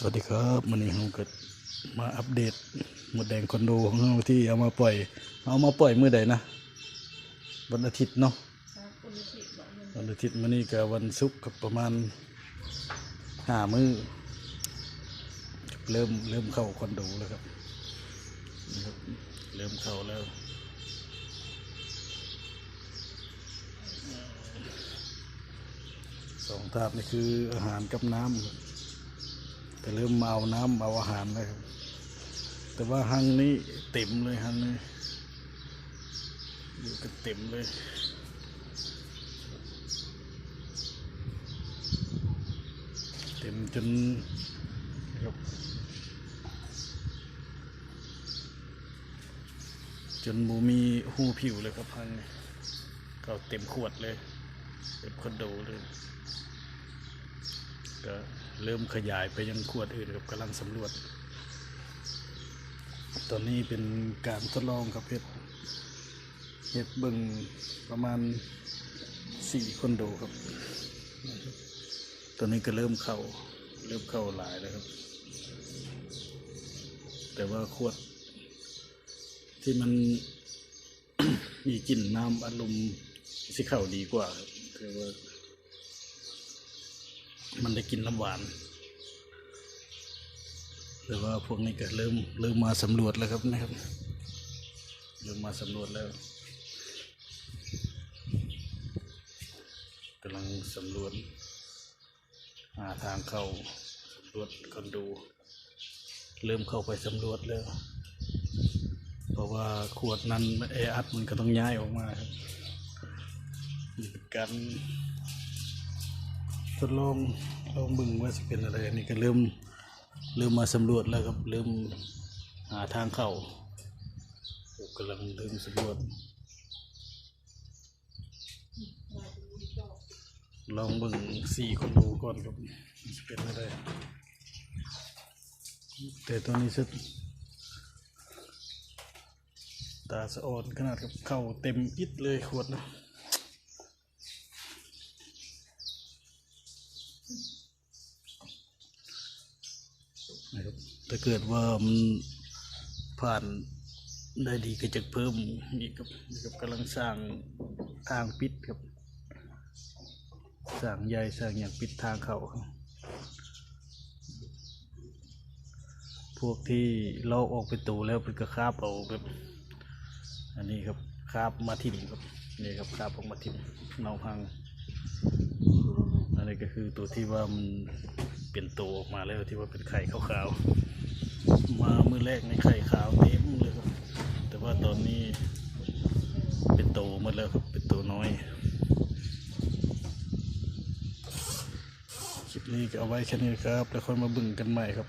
สวัสดีครับวันนี้เราเกิดมาอัปเดตหมดแดงคอนโดของเราที่เอามาปล่อย เอามาปล่อยเมื่อใดนะวันอาทิตย์เนาะวันอาทิตย์มันนี่กับวันศุกร์กับประมาณห้ามือเริ่มเริ่มเข้าคอนโดแล้วครับ เริ่มเข้าแล้วสองถาดนี่คืออาหารกับน้ำ แต่เริ่มมาเอาน้ำเอาอาหารแล้วครับแต่ว่าหังนี้เต็มเลยหังนี้อยู่กันเต็มเลยเต็มจนครับจนบูมีหูผิวเลยครับพังก็เต็มขวดเลย เต็มคอนโดเลยก็ เริ่มขยายไปยังขวดอื่นกับกำลังสำรวจ ตอนนี้เป็นการทดลองครับเฮ็ดเฮ็ดเบิ่งประมาณสี่คนโดครับ ตอนนี้ก็เริ่มเข้าเริ่มเข้าหลายแล้วครับ แต่ว่าขวด ที่มันมีกลิ่นน้ำอารมณ์สิเข้าดีกว่าครับคือว่า มันได้กินน้ำหวานแต่ว่าพวกนี้ก็เริ่มเริ่มมาสำรวจแล้วครับนะครับเริ่มมาสำรวจแล้วกำลังสำรวจหาทางเข้าสำรวจคอนโดเริ่มเข้าไปสำรวจแล้ว เพราะว่าขวดนั้นแออัดมันก็ต้องย้ายออกมาครับนี่เป็นการ ทดลองลองบึงว่าจะเป็นอะไรนนี้ก็เริ่มเริ่มมาสำรวจแล้วครับเริ่มหาทางเข้ากำลังเริ่มสำรวจ ลองบึงสี่คนดูก่อนครับจะเป็นอะไรแต่ตัวนี้สุดตาสะออนขนาดกับเข้าเต็มอิดเลยขวดนะ นะครับ ถ้าเกิดว่ามันผ่านได้ดีก็จะเพิ่มอีกครับนี่ครับกำลังสร้างทางปิดครับสร้างใยสร้างอย่างปิดทางเขาพวกที่ลอกออกไปตูแล้วเป็นกระคาบเอาแบบอันนี้ครับคาบมาทิ่มครับนี่ครับคาบออกมาทิ่มเนาพังอันนี้ก็คือตัวที่ว่ามัน เป็นตัวออกมาแล้วที่ว่าเป็นไข่ขาวๆ มามือแรกในไข่ขาวเต็มเลยครับ แต่ว่าตอนนี้เป็นโตหมดแล้วครับ เป็นตัวน้อย คลิปนี้ก็เอาไว้แค่นี้ครับ แล้วค่อยมาบึ่งกันใหม่ครับ